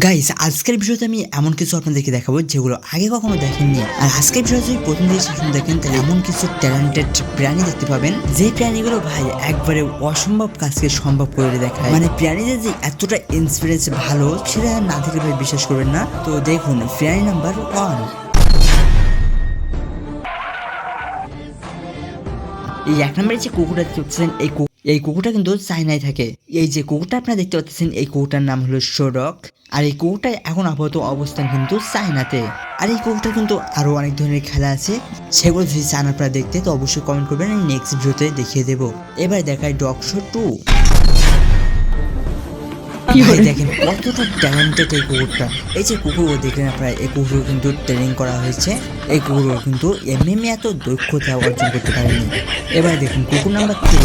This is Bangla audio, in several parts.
গাইস আজকের ভিডিওতে আমি এমন কিছু আপনাদেরকে দেখাবো যেগুলো আগে কখনো দেখেননি। আর আজকের ভিডিও যদি প্রথম দিকে শেষ দেখেন, তাহলে এমন কিছু ট্যালেন্টেড প্রাণী দেখতে পাবেন। যে প্রাণীগুলো ভাই একবারে অসম্ভব কাজকে সম্ভব করে দেখায়। মানে প্রাণীদের যে এতটা ইন্সপিরেন্স ভালো, সেটা না দেখলে ভাই বিশ্বাস করবেন না। তো দেখুন, প্রাণী নাম্বার ওয়ান এই এক নম্বরে যে কুকুরটা দেখতে এই এই কুকুরটা কিন্তু চাইনায় থাকে। এই যে কুকুরটা আপনারা দেখতে পাচ্ছেন, এই কুকুরটার নাম হলো সোডক আর এই কুকুরটা এখন আপাতত অবস্থান কিন্তু চায়নাতে আর এই কুকুরটা কিন্তু আরও অনেক ধরনের খেলা আছে সেগুলো যদি চান আপনারা দেখতে তো অবশ্যই কমেন্ট করবেন আমি নেক্সট ভিডিওতে দেখিয়ে দেবো। এবার দেখায় ডগ শো টু দেখেন কতটা ট্যালেন্টেড এই কুকুরটা। এই যে কুকুরগুলো দেখলেন আপনারা এই কুকুর কিন্তু ট্রেনিং করা হয়েছে। এই কুকুরগুলো কিন্তু এমনি এত দক্ষতা অর্জন করতে পারেনি। এবার দেখুন কুকুর নাম্বার থ্রি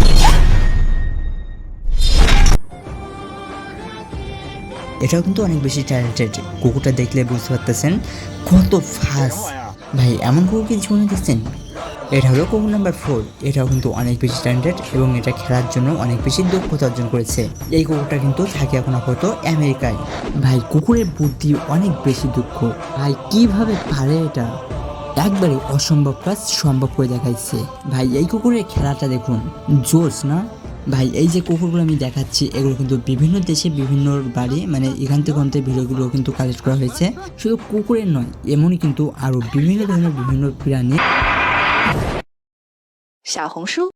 এটাও কিন্তু অনেক বেশি ট্যালেন্টেড কুকুরটা দেখলে বুঝতে পারতেছেন কত ফাস্ট ভাই, এমন কুকুর কি জীবনে দেখছেন? এটা হলো কুকুর নাম্বার ফোর এটাও কিন্তু অনেক বেশি ট্যালেন্টেড এবং এটা খেলার জন্য অনেক বেশি দক্ষতা অর্জন করেছে। এই কুকুরটা কিন্তু থাকে এখন আপাতত আমেরিকায়। ভাই, কুকুরের বুদ্ধি অনেক বেশি দুঃখ ভাই, কীভাবে পারে এটা? একবারে অসম্ভব কাজ সম্ভব করে দেখাইছে। ভাই, এই কুকুরের খেলাটা দেখুন। জোস না? ভাই এই যে কুকুরগুলো আমি দেখাচ্ছি এগুলো কিন্তু বিভিন্ন দেশে বিভিন্ন বাড়ি মানে এখান থেকে ওখান থেকে ভিডিওগুলো কিন্তু কালেক্ট করা হয়েছে শুধু কুকুরের নয় এমনই কিন্তু আরও বিভিন্ন ধরনের বিভিন্ন প্রাণী 小红书。